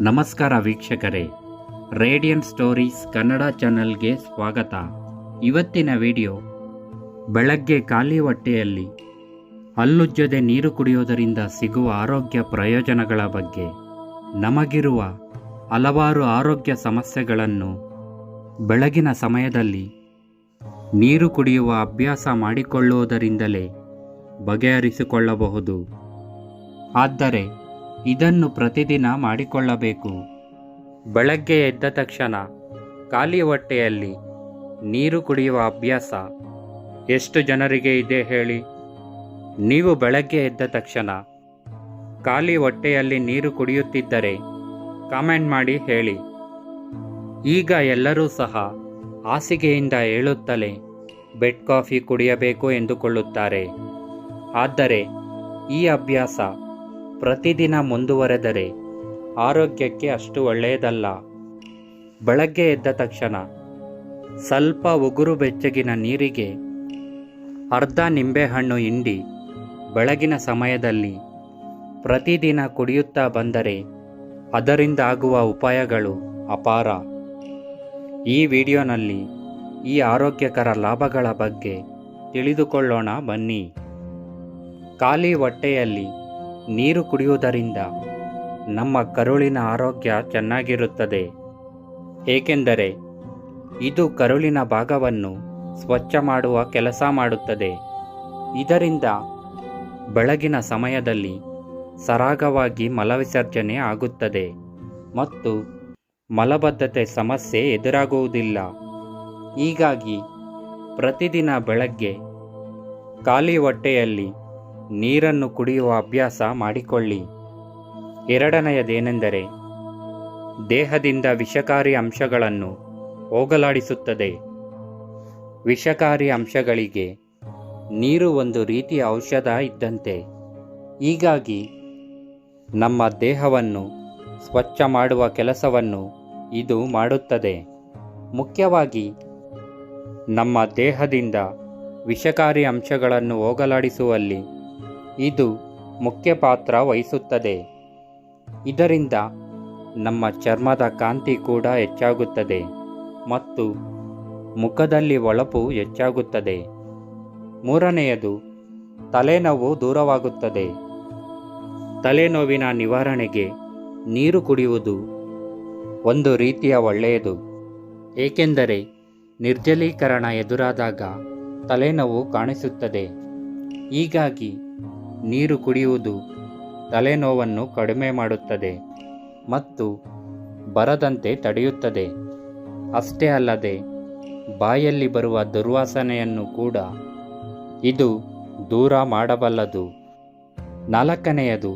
ನಮಸ್ಕಾರ ವೀಕ್ಷಕರೇ. Radian stories Kannada ಚಾನೆಲ್ಗೆ ಸ್ವಾಗತ. ಇವತ್ತಿನ ವಿಡಿಯೋ, ಬೆಳಗ್ಗೆ ಖಾಲಿ ಹೊಟ್ಟೆಯಲ್ಲಿ ಅಲ್ಲುಜ್ಜದೆ ನೀರು ಕುಡಿಯೋದರಿಂದ ಸಿಗುವ ಆರೋಗ್ಯ ಪ್ರಯೋಜನಗಳ ಬಗ್ಗೆ ನಮಗಿರುವ ಹಲವಾರು ಆರೋಗ್ಯ ಸಮಸ್ಯೆಗಳನ್ನು ಬೆಳಗಿನ ಸಮಯದಲ್ಲಿ ನೀರು ಕುಡಿಯುವ ಅಭ್ಯಾಸ ಮಾಡಿಕೊಳ್ಳುವುದರಿಂದಲೇ ಬಗೆಹರಿಸಿಕೊಳ್ಳಬಹುದು. ಆದರೆ ಇದನ್ನು ಪ್ರತಿದಿನ ಮಾಡಿಕೊಳ್ಳಬೇಕು. ಬೆಳಗ್ಗೆ ಎದ್ದ ತಕ್ಷಣ ಖಾಲಿ ಹೊಟ್ಟೆಯಲ್ಲಿ ನೀರು ಕುಡಿಯುವ ಅಭ್ಯಾಸ ಎಷ್ಟು ಜನರಿಗೆ ಇದೆ ಹೇಳಿ. ನೀವು ಬೆಳಗ್ಗೆ ಎದ್ದ ತಕ್ಷಣ ಖಾಲಿ ಹೊಟ್ಟೆಯಲ್ಲಿ ನೀರು ಕುಡಿಯುತ್ತಿದ್ದರೆ ಕಾಮೆಂಟ್ ಮಾಡಿ ಹೇಳಿ. ಈಗ ಎಲ್ಲರೂ ಸಹ ಹಾಸಿಗೆಯಿಂದ ಏಳುತ್ತಲೇ ಬೆಡ್ ಕಾಫಿ ಕುಡಿಯಬೇಕು ಎಂದುಕೊಳ್ಳುತ್ತಾರೆ. ಆದರೆ ಈ ಅಭ್ಯಾಸ ಪ್ರತಿದಿನ ಮುಂದುವರೆದರೆ ಆರೋಗ್ಯಕ್ಕೆ ಅಷ್ಟು ಒಳ್ಳೆಯದಲ್ಲ. ಬೆಳಗ್ಗೆ ಎದ್ದ ತಕ್ಷಣ ಸ್ವಲ್ಪ ಉಗುರು ಬೆಚ್ಚಗಿನ ನೀರಿಗೆ ಅರ್ಧ ನಿಂಬೆಹಣ್ಣು ಹಿಂಡಿ ಬೆಳಗಿನ ಸಮಯದಲ್ಲಿ ಪ್ರತಿದಿನ ಕುಡಿಯುತ್ತಾ ಬಂದರೆ ಅದರಿಂದ ಆಗುವ ಉಪಾಯಗಳು ಅಪಾರ. ಈ ವಿಡಿಯೋನಲ್ಲಿ ಈ ಆರೋಗ್ಯಕರ ಲಾಭಗಳ ಬಗ್ಗೆ ತಿಳಿದುಕೊಳ್ಳೋಣ ಬನ್ನಿ. ಖಾಲಿ ಹೊಟ್ಟೆಯಲ್ಲಿ ನೀರು ಕುಡಿಯುವುದರಿಂದ ನಮ್ಮ ಕರುಳಿನ ಆರೋಗ್ಯ ಚೆನ್ನಾಗಿರುತ್ತದೆ. ಏಕೆಂದರೆ ಇದು ಕರುಳಿನ ಭಾಗವನ್ನು ಸ್ವಚ್ಛ ಮಾಡುವ ಕೆಲಸ ಮಾಡುತ್ತದೆ. ಇದರಿಂದ ಬೆಳಗಿನ ಸಮಯದಲ್ಲಿ ಸರಾಗವಾಗಿ ಮಲವಿಸರ್ಜನೆ ಆಗುತ್ತದೆ ಮತ್ತು ಮಲಬದ್ಧತೆ ಸಮಸ್ಯೆ ಎದುರಾಗುವುದಿಲ್ಲ. ಹೀಗಾಗಿ ಪ್ರತಿದಿನ ಬೆಳಗ್ಗೆ ಖಾಲಿ ಹೊಟ್ಟೆಯಲ್ಲಿ ನೀರನ್ನು ಕುಡಿಯುವ ಅಭ್ಯಾಸ ಮಾಡಿಕೊಳ್ಳಿ. ಎರಡನೆಯದೇನೆಂದರೆ, ದೇಹದಿಂದ ವಿಷಕಾರಿ ಅಂಶಗಳನ್ನು ಹೋಗಲಾಡಿಸುತ್ತದೆ. ವಿಷಕಾರಿ ಅಂಶಗಳಿಗೆ ನೀರು ಒಂದು ರೀತಿಯ ಔಷಧ ಇದ್ದಂತೆ. ಹೀಗಾಗಿ, ನಮ್ಮ ದೇಹವನ್ನು ಸ್ವಚ್ಛ ಮಾಡುವ ಕೆಲಸವನ್ನು ಇದು ಮಾಡುತ್ತದೆ. ಮುಖ್ಯವಾಗಿ, ನಮ್ಮ ದೇಹದಿಂದ ವಿಷಕಾರಿ ಅಂಶಗಳನ್ನು ಹೋಗಲಾಡಿಸುವಲ್ಲಿ ಇದು ಮುಖ್ಯ ಪಾತ್ರ ವಹಿಸುತ್ತದೆ. ಇದರಿಂದ ನಮ್ಮ ಚರ್ಮದ ಕಾಂತಿ ಕೂಡ ಹೆಚ್ಚಾಗುತ್ತದೆ ಮತ್ತು ಮುಖದಲ್ಲಿ ಹೊಳಪು ಹೆಚ್ಚಾಗುತ್ತದೆ. ಮೂರನೆಯದು, ತಲೆನೋವು ದೂರವಾಗುತ್ತದೆ. ತಲೆನೋವಿನ ನಿವಾರಣೆಗೆ ನೀರು ಕುಡಿಯುವುದು ಒಂದು ರೀತಿಯ ಒಳ್ಳೆಯದು. ಏಕೆಂದರೆ ನಿರ್ಜಲೀಕರಣ ಎದುರಾದಾಗ ತಲೆನೋವು ಕಾಣಿಸುತ್ತದೆ. ಹೀಗಾಗಿ ನೀರು ಕುಡಿಯುವುದು ತಲೆನೋವನ್ನು ಕಡಿಮೆ ಮಾಡುತ್ತದೆ ಮತ್ತು ಬರದಂತೆ ತಡೆಯುತ್ತದೆ. ಅಷ್ಟೇ ಅಲ್ಲದೆ, ಬಾಯಲ್ಲಿ ಬರುವ ದುರ್ವಾಸನೆಯನ್ನು ಕೂಡ ಇದು ದೂರ ಮಾಡಬಲ್ಲದು. ನಾಲ್ಕನೆಯದು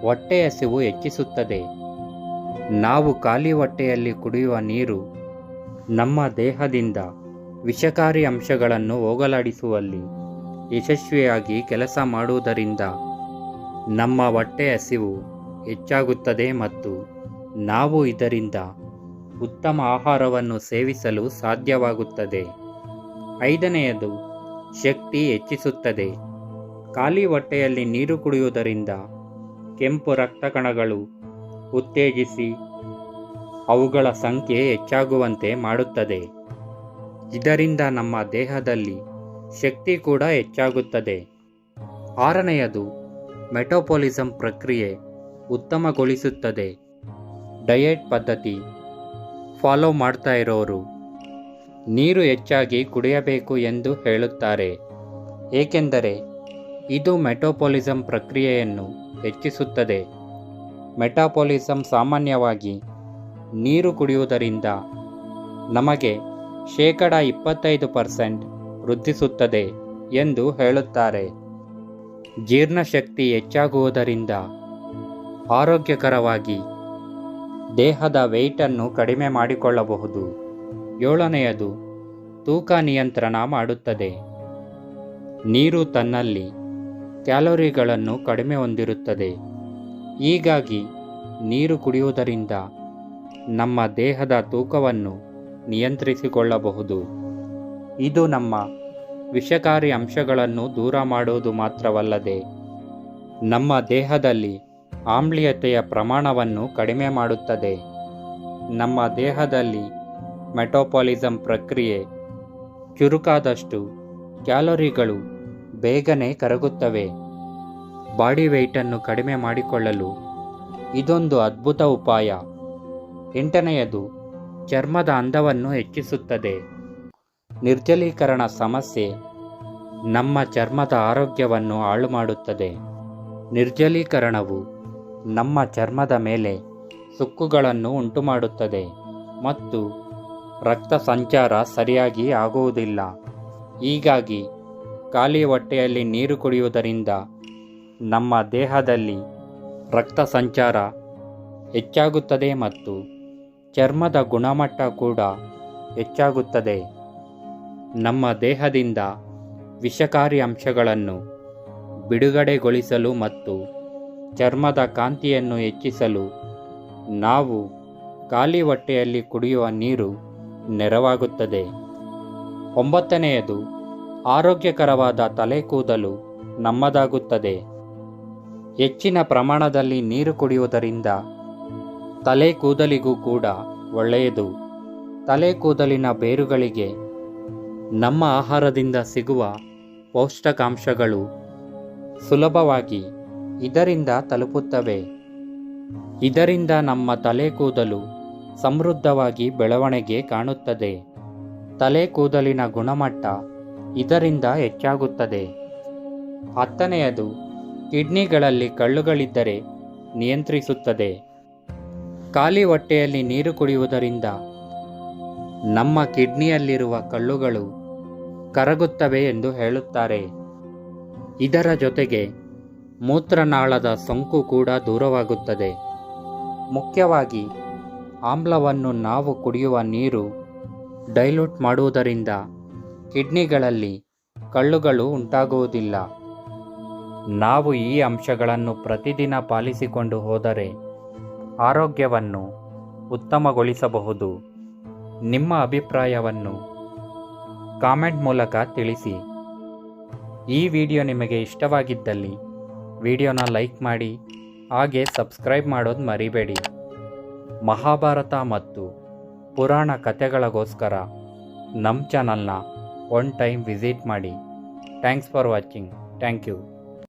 ಹೊಟ್ಟೆ ಹಸಿವು ಹೆಚ್ಚಿಸುತ್ತದೆ. ನಾವು ಖಾಲಿ ಹೊಟ್ಟೆಯಲ್ಲಿ ಕುಡಿಯುವ ನೀರು ನಮ್ಮ ದೇಹದಿಂದ ವಿಷಕಾರಿ ಅಂಶಗಳನ್ನು ಹೋಗಲಾಡಿಸುವಲ್ಲಿ ಯಶಸ್ವಿಯಾಗಿ ಕೆಲಸ ಮಾಡುವುದರಿಂದ ನಮ್ಮ ಹೊಟ್ಟೆ ಹಸಿವು ಹೆಚ್ಚಾಗುತ್ತದೆ ಮತ್ತು ನಾವು ಇದರಿಂದ ಉತ್ತಮ ಆಹಾರವನ್ನು ಸೇವಿಸಲು ಸಾಧ್ಯವಾಗುತ್ತದೆ. ಐದನೆಯದು, ಶಕ್ತಿ ಹೆಚ್ಚಿಸುತ್ತದೆ. ಖಾಲಿ ಹೊಟ್ಟೆಯಲ್ಲಿ ನೀರು ಕುಡಿಯುವುದರಿಂದ ಕೆಂಪು ರಕ್ತ ಕಣಗಳು ಉತ್ತೇಜಿಸಿ ಅವುಗಳ ಸಂಖ್ಯೆ ಹೆಚ್ಚಾಗುವಂತೆ ಮಾಡುತ್ತದೆ. ಇದರಿಂದ ನಮ್ಮ ದೇಹದಲ್ಲಿ ಶಕ್ತಿ ಕೂಡ ಹೆಚ್ಚಾಗುತ್ತದೆ. ಆರನೆಯದು, ಮೆಟೋಪಾಲಿಸಂ ಪ್ರಕ್ರಿಯೆ ಉತ್ತಮಗೊಳಿಸುತ್ತದೆ. ಡಯೆಟ್ ಪದ್ಧತಿ, ಫಾಲೋ ಮಾಡ್ತಾ ಇರೋರು, ನೀರು ಹೆಚ್ಚಾಗಿ ಕುಡಿಯಬೇಕು ಎಂದು ಹೇಳುತ್ತಾರೆ. ಏಕೆಂದರೆ, ಇದು ಮೆಟೋಪಾಲಿಸಂ ಪ್ರಕ್ರಿಯೆಯನ್ನು ಹೆಚ್ಚಿಸುತ್ತದೆ. ಮೆಟಾಪಾಲಿಸಂ ಸಾಮಾನ್ಯವಾಗಿ ನೀರು ಕುಡಿಯುವುದರಿಂದ ನಮಗೆ ಶೇಕಡ ಇಪ್ಪತ್ತೈದು ಪರ್ಸೆಂಟ್ ವೃದ್ಧಿಸುತ್ತದೆ ಎಂದು ಹೇಳುತ್ತಾರೆ. ಜೀರ್ಣಶಕ್ತಿ ಹೆಚ್ಚಾಗುವುದರಿಂದ ಆರೋಗ್ಯಕರವಾಗಿ ದೇಹದ ವೆಯ್ಟನ್ನು ಕಡಿಮೆ ಮಾಡಿಕೊಳ್ಳಬಹುದು. ಏಳನೆಯದು, ತೂಕ ನಿಯಂತ್ರಣ ಮಾಡುತ್ತದೆ. ನೀರು ತನ್ನಲ್ಲಿ ಕ್ಯಾಲೋರಿಗಳನ್ನು ಕಡಿಮೆ ಹೊಂದಿರುತ್ತದೆ. ಹೀಗಾಗಿ ನೀರು ಕುಡಿಯುವುದರಿಂದ ನಮ್ಮ ದೇಹದ ತೂಕವನ್ನು ನಿಯಂತ್ರಿಸಿಕೊಳ್ಳಬಹುದು. ಇದು ನಮ್ಮ ವಿಷಕಾರಿ ಅಂಶಗಳನ್ನು ದೂರ ಮಾಡುವುದು ಮಾತ್ರವಲ್ಲದೆ ನಮ್ಮ ದೇಹದಲ್ಲಿ ಆಮ್ಲೀಯತೆಯ ಪ್ರಮಾಣವನ್ನು ಕಡಿಮೆ ಮಾಡುತ್ತದೆ. ನಮ್ಮ ದೇಹದಲ್ಲಿ ಮೆಟೋಪಾಲಿಸಮ್ ಪ್ರಕ್ರಿಯೆ ಚುರುಕಾದಷ್ಟು ಕ್ಯಾಲೋರಿಗಳು ಬೇಗನೆ ಕರಗುತ್ತವೆ. ಬಾಡಿ ವೆಯ್ಟನ್ನು ಕಡಿಮೆ ಮಾಡಿಕೊಳ್ಳಲು ಇದೊಂದು ಅದ್ಭುತ ಉಪಾಯ. ಎಂಟನೆಯದು ಚರ್ಮದ ಅಂದವನ್ನು ಹೆಚ್ಚಿಸುತ್ತದೆ. ನಿರ್ಜಲೀಕರಣ ಸಮಸ್ಯೆ ನಮ್ಮ ಚರ್ಮದ ಆರೋಗ್ಯವನ್ನು ಹಾಳು ಮಾಡುತ್ತದೆ ನಿರ್ಜಲೀಕರಣವು ನಮ್ಮ ಚರ್ಮದ ಮೇಲೆ ಸುಕ್ಕುಗಳನ್ನು ಉಂಟುಮಾಡುತ್ತದೆ ಮತ್ತು ರಕ್ತ ಸಂಚಾರ ಸರಿಯಾಗಿ ಆಗುವುದಿಲ್ಲ. ಹೀಗಾಗಿ ಖಾಲಿ ಹೊಟ್ಟೆಯಲ್ಲಿ ನೀರು ಕುಡಿಯುವುದರಿಂದ ನಮ್ಮ ದೇಹದಲ್ಲಿ ರಕ್ತ ಸಂಚಾರ ಹೆಚ್ಚಾಗುತ್ತದೆ ಮತ್ತು ಚರ್ಮದ ಗುಣಮಟ್ಟ ಕೂಡ ಹೆಚ್ಚಾಗುತ್ತದೆ. ನಮ್ಮ ದೇಹದಿಂದ ವಿಷಕಾರಿ ಅಂಶಗಳನ್ನು ಬಿಡುಗಡೆಗೊಳಿಸಲು ಮತ್ತು ಚರ್ಮದ ಕಾಂತಿಯನ್ನು ಹೆಚ್ಚಿಸಲು ನಾವು ಖಾಲಿ ಹೊಟ್ಟೆಯಲ್ಲಿ ಕುಡಿಯುವ ನೀರು ನೆರವಾಗುತ್ತದೆ. ಒಂಬತ್ತನೆಯದು, ಆರೋಗ್ಯಕರವಾದ ತಲೆ ಕೂದಲು ನಮ್ಮದಾಗುತ್ತದೆ. ಹೆಚ್ಚಿನ ಪ್ರಮಾಣದಲ್ಲಿ ನೀರು ಕುಡಿಯುವುದರಿಂದ ತಲೆ ಕೂದಲಿಗೂ ಕೂಡ ಒಳ್ಳೆಯದು. ತಲೆ ಕೂದಲಿನ ಬೇರುಗಳಿಗೆ ನಮ್ಮ ಆಹಾರದಿಂದ ಸಿಗುವ ಪೌಷ್ಟಿಕಾಂಶಗಳು ಸುಲಭವಾಗಿ ಇದರಿಂದ ತಲುಪುತ್ತವೆ. ಇದರಿಂದ ನಮ್ಮ ತಲೆ ಕೂದಲು ಸಮೃದ್ಧವಾಗಿ ಬೆಳವಣಿಗೆ ಕಾಣುತ್ತದೆ. ತಲೆ ಕೂದಲಿನ ಗುಣಮಟ್ಟ ಇದರಿಂದ ಹೆಚ್ಚಾಗುತ್ತದೆ. ಹತ್ತನೆಯದು, ಕಿಡ್ನಿಗಳಲ್ಲಿ ಕಳ್ಳುಗಳಿದ್ದರೆ ನಿಯಂತ್ರಿಸುತ್ತದೆ. ಖಾಲಿ ಹೊಟ್ಟೆಯಲ್ಲಿ ನೀರು ಕುಡಿಯುವುದರಿಂದ ನಮ್ಮ ಕಿಡ್ನಿಯಲ್ಲಿರುವ ಕಳ್ಳುಗಳು ಕರಗುತ್ತವೆ ಎಂದು ಹೇಳುತ್ತಾರೆ. ಇದರ ಜೊತೆಗೆ ಮೂತ್ರನಾಳದ ಸೋಂಕು ಕೂಡ ದೂರವಾಗುತ್ತದೆ. ಮುಖ್ಯವಾಗಿ ಆಮ್ಲವನ್ನು ನಾವು ಕುಡಿಯುವ ನೀರು ಡೈಲ್ಯೂಟ್ ಮಾಡುವುದರಿಂದ ಕಿಡ್ನಿಗಳಲ್ಲಿ ಕಳ್ಳುಗಳು ಉಂಟಾಗುವುದಿಲ್ಲ. ನಾವು ಈ ಅಂಶಗಳನ್ನು ಪ್ರತಿದಿನ ಪಾಲಿಸಿಕೊಂಡು ಹೋದರೆ ಆರೋಗ್ಯವನ್ನು ಉತ್ತಮಗೊಳಿಸಬಹುದು. ನಿಮ್ಮ ಅಭಿಪ್ರಾಯವನ್ನು ಕಾಮೆಂಟ್ ಮೂಲಕ ತಿಳಿಸಿ. ಈ ವಿಡಿಯೋ ನಿಮಗೆ ಇಷ್ಟವಾಗಿದ್ದಲ್ಲಿ ವಿಡಿಯೋನ ಲೈಕ್ ಮಾಡಿ, ಹಾಗೆ ಸಬ್ಸ್ಕ್ರೈಬ್ ಮಾಡೋದು ಮರಿಬೇಡಿ. ಮಹಾಭಾರತ ಮತ್ತು ಪುರಾಣ ಕಥೆಗಳಿಗೋಸ್ಕರ ನಮ್ಮ ಚಾನಲ್ನ ಒನ್ ಟೈಮ್ ವಿಸಿಟ್ ಮಾಡಿ. Thanks for watching. Thank you.